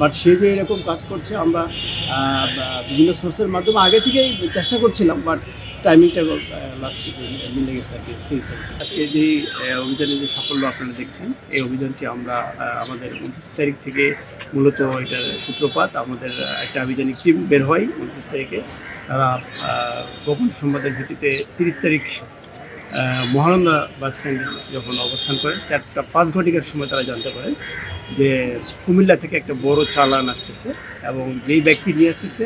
But সে যে এরকম কাজ করছে আমরা বিভিন্ন সোর্সের মাধ্যমে আগে থেকেই চেষ্টা করছিলাম বাট টাইমিংটা লাস্ট মিলে গেছে আর কি আজকে যে আহ, অভিযানের যে সাফল্য আপনারা দেখছেন এই অভিযানটি আমরা আমাদের উনত্রিশ তারিখ থেকে মূলত এটার সূত্রপাত আমাদের একটা আভিযানিক টিম বের হয় উনত্রিশ তারিখে। তারা গোপন সংবাদের ভিত্তিতে তিরিশ তারিখ মহানন্দা বাস স্ট্যান্ডে যখন অবস্থান করেন চারটা পাঁচ ঘটিকার সময় তারা জানতে পারেন। যে কুমিল্লা থেকে একটা বড় চালান আসতেছে এবং যেই ব্যক্তি নিয়ে আসতেছে,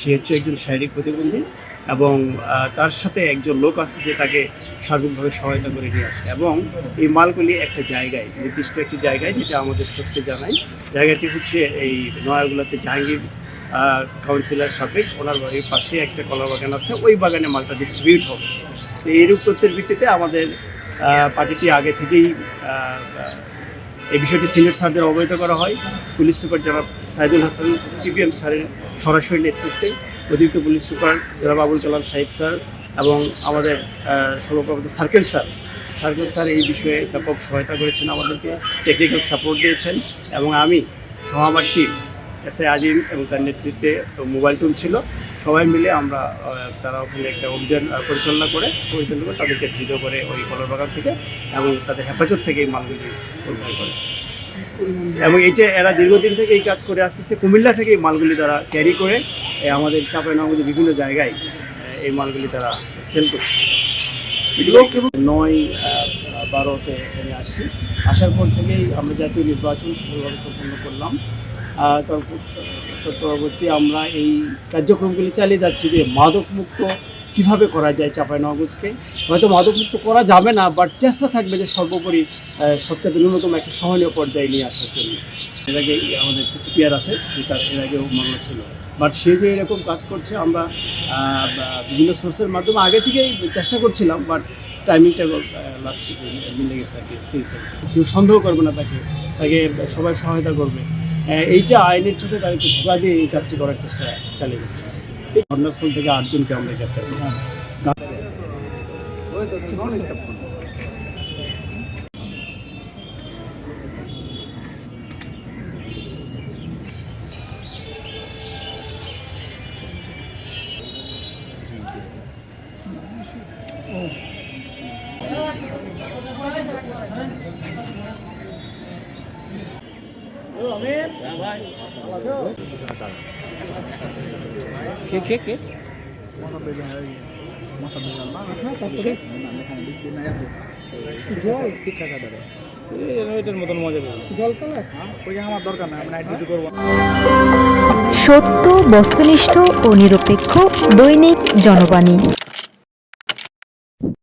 সে হচ্ছে একজন শারীরিক প্রতিবন্ধী এবং তার সাথে একজন লোক আছে যে তাকে সার্বিকভাবে সহায়তা করে নিয়ে আসে এবং এই মালগুলি একটা জায়গায়, নির্দিষ্ট একটি জায়গায় যেটা আমাদের সোর্সে জানাই জায়গাটি হচ্ছে এই নয়াগুলাতে জাহাঙ্গীর কাউন্সিলর সাবেক, ওনার বাড়ির পাশে একটা কলা বাগান আছে, ওই বাগানে মালটা ডিস্ট্রিবিউট হবে। তো এইরূপ তথ্যের ভিত্তিতে আমাদের পার্টিটি আগে থেকেই এই বিষয়টি সিনিয়র স্যারদের অবহিত করা হয়। পুলিশ সুপার জনাব সাইদুল হাসান পিপিএম স্যারের সরাসরি নেতৃত্বে অতিরিক্ত পুলিশ সুপার জনাব আবুল কালাম শাহিদ স্যার এবং আমাদের সর্বপ্রথম সার্কেল স্যার। সার্কেল স্যার এই বিষয়ে ব্যাপক সহায়তা করেছেন, আমাদেরকে টেকনিক্যাল সাপোর্ট দিয়েছেন এবং আমি সহ আমার টিম এস এ আজিম এবং তার নেতৃত্বে মোবাইল টুল ছিল। সবাই মিলে আমরা তারা ওখানে একটা অভিযান পরিচালনা করে পরিচালনা করে তাদেরকে ধৃত করে ওই কলার বাগান থেকে এবং তাদের হেফাজত থেকে এই মালগুলি উদ্ধার করে। এবং এইটা এরা দীর্ঘদিন থেকে এই কাজ করে আসতেছে, কুমিল্লা থেকে এই মালগুলি তারা ক্যারি করে আমাদের চাঁপাইনবাবগঞ্জের বিভিন্ন জায়গায় এই মালগুলি তারা সেল করছে। নয় বারোতে এখানে আসছি আসার পর থেকেই আমরা জাতীয় নির্বাচন সফলভাবে সম্পন্ন করলাম। তারপর তার পরবর্তী আমরা এই কার্যক্রমগুলি চালিয়ে যাচ্ছি যে মাদকমুক্ত কীভাবে করা যায় চাঁপাইনবাবগঞ্জকে হয়তো মাদকমুক্ত করা যাবে না বাট চেষ্টা থাকবে যে সর্বোপরি সবথেকে ন্যূনতম একটা সহনীয় পর্যায়ে নিয়ে আসার জন্য। এর আগে আমাদের পিসিপিআর আছে তার এর আগেও মামলা ছিল। বাট সে যে এরকম কাজ করছে, আমরা বিভিন্ন সোর্সের মাধ্যমে আগে থেকেই চেষ্টা করছিলাম বাট টাইমিংটা লাস্ট মিলে গেছে আর কি সন্দেহ করবে না তাকে তাকে সবাই সহায়তা করবে। এইটা আইনের চোখে তাদেরকে ধোকা দিয়ে এই কাজটি করার চেষ্টা চালিয়ে যাচ্ছে। ঘটনাস্থল থেকে আটজনকে আমরা গ্রেপ্তার করেছি। নাইট ডিউটি করব। সত্য বস্তুনিষ্ঠ ও নিরপেক্ষ দৈনিক জনবাণী।